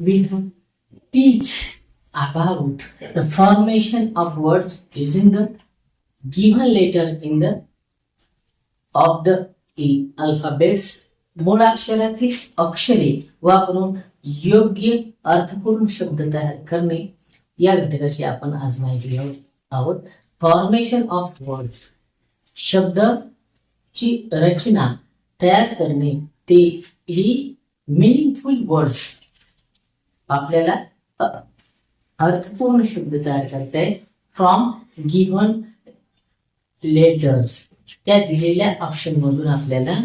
will teach about the formation of words using the given letter in the of the e, alphabets मुळाक्षरातील अक्षरे वापरून योग्य अर्थपूर्ण शब्द तयार करणे या घटकाची आपण आज माहिती घेऊ आहोत. फॉर्मेशन ऑफ वर्ड्स शब्दची रचना तयार करणे ते ही मिनिंगफुल वर्ड्स आपल्याला अर्थपूर्ण शब्द तयार करायचा आहे. फ्रॉम गिव्हन लेटर्स त्या दिलेल्या ऑप्शन मधून आपल्याला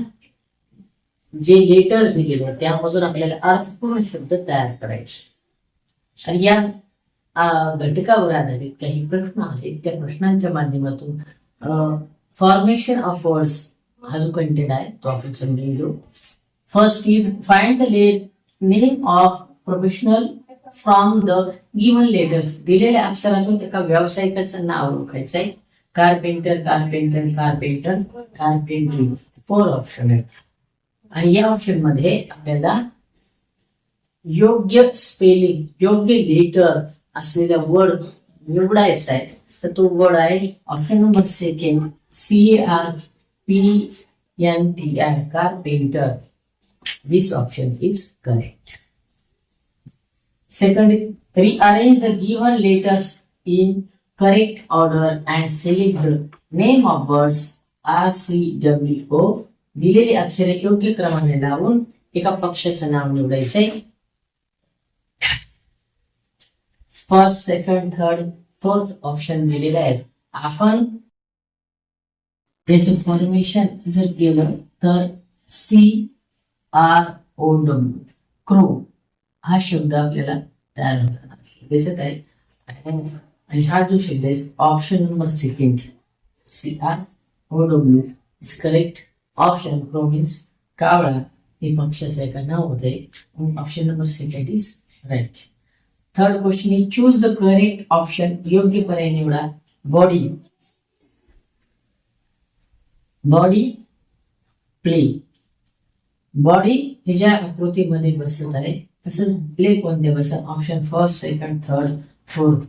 जे लेटर दिलेले त्यामधून आपल्याला अर्थपूर्ण शब्द तयार करायचे. आणि या घटकावर आधारित काही प्रश्न आहेत. त्या प्रश्नांच्या माध्यमातून फॉर्मेशन ऑफ वर्ड्स हा जो कंटेंट आहे तो आपण समजून घेऊ. First is find the late name of professional from the given letters दिलेल्या अक्षरातून एका व्यावसायिकाचं नाव ओळखायचं आहे carpenter carpenter carpenter carpenter four option आहेत. आणि या ऑप्शनमध्ये आपल्याला योग्य स्पेलिंग योग्य लेटर असलेला वर्ड निवडायचा आहे. तर तो वर्ड आहे option number second C R P N T I carpenter this option is correct Second is rearrange the given letters in correct order and select the name of words R C W O. दिलेली अक्षरे योग्य क्रमाने लावून एका पक्षाचं नाव निवडायचे. First second third fourth option दिलेले आहेत. आपण त्याचं फॉर्मेशन जर केलं तर C R O W crow हा शब्द आपल्याला तयार होताना दिसत आहे. आणि हा जो शब्द आहे option number second C R O W is correct option pro means कावळा. हे पक्षाचं एका नाव होत आहे option number second is right third question is choose the correct option योग्य पर्याय निवडा. बॉडी बॉडी प्ले बॉडी हे ज्या आकृतीमध्ये बसत आहे. तसंच प्ले कोणते बसत option first second third fourth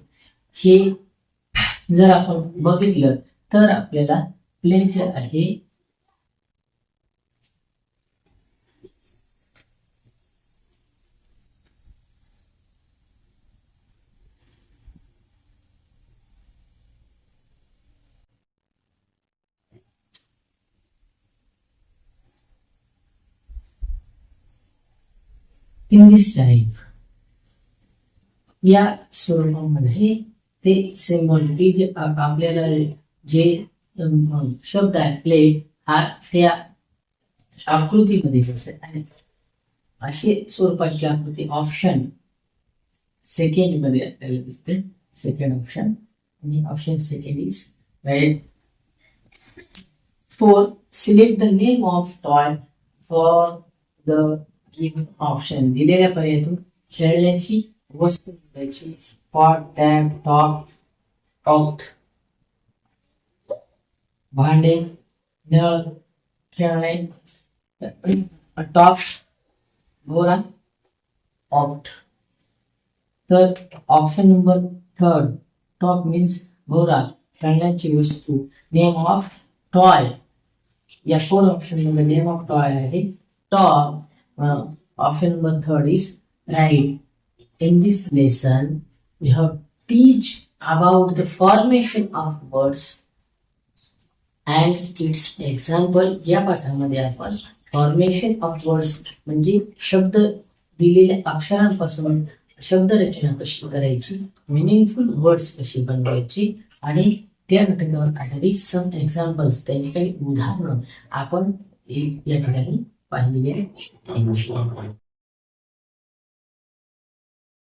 हे जर आपण बघितलं तर आपल्याला प्ले जे आहे इंग्लिश टाईप या स्वरूपामध्ये ते सिम्बॉल की जे आपल्याला जे शब्द आहे प्ले हा त्या आकृतीमध्ये दिसत आहे अशी स्वरूपाची आकृती ऑप्शन सेकंडमध्ये आपल्याला दिसते. सेकंड ऑप्शन आणि option second is right four select the name of toy for the given option दिलेल्या पर्यायातून खेळण्याची वस्तू निवडायची पॉट टॅप टॉप टॉप भांडे नळ खेळणे. टॉप घोरा ऑप्ट तर option number third top means घोरा खेळण्याची वस्तू. नेम ऑफ टॉय या फोर ऑप्शनमध्ये नेम ऑफ टॉय आहे. Top Uh, often method is right. In this lesson, we have teach about the formation of words and its example. या पाठामध्ये आपण formation of words म्हणजे शब्द दिलेल्या अक्षरांपासून शब्द रचना कशी करायची मिनिंगफुल वर्ड्स कशी बनवायची आणि त्या घटकावर आधारित सम एक्झाम्पल्स त्यांची काही उदाहरणं आपण या ठिकाणी aynı yere.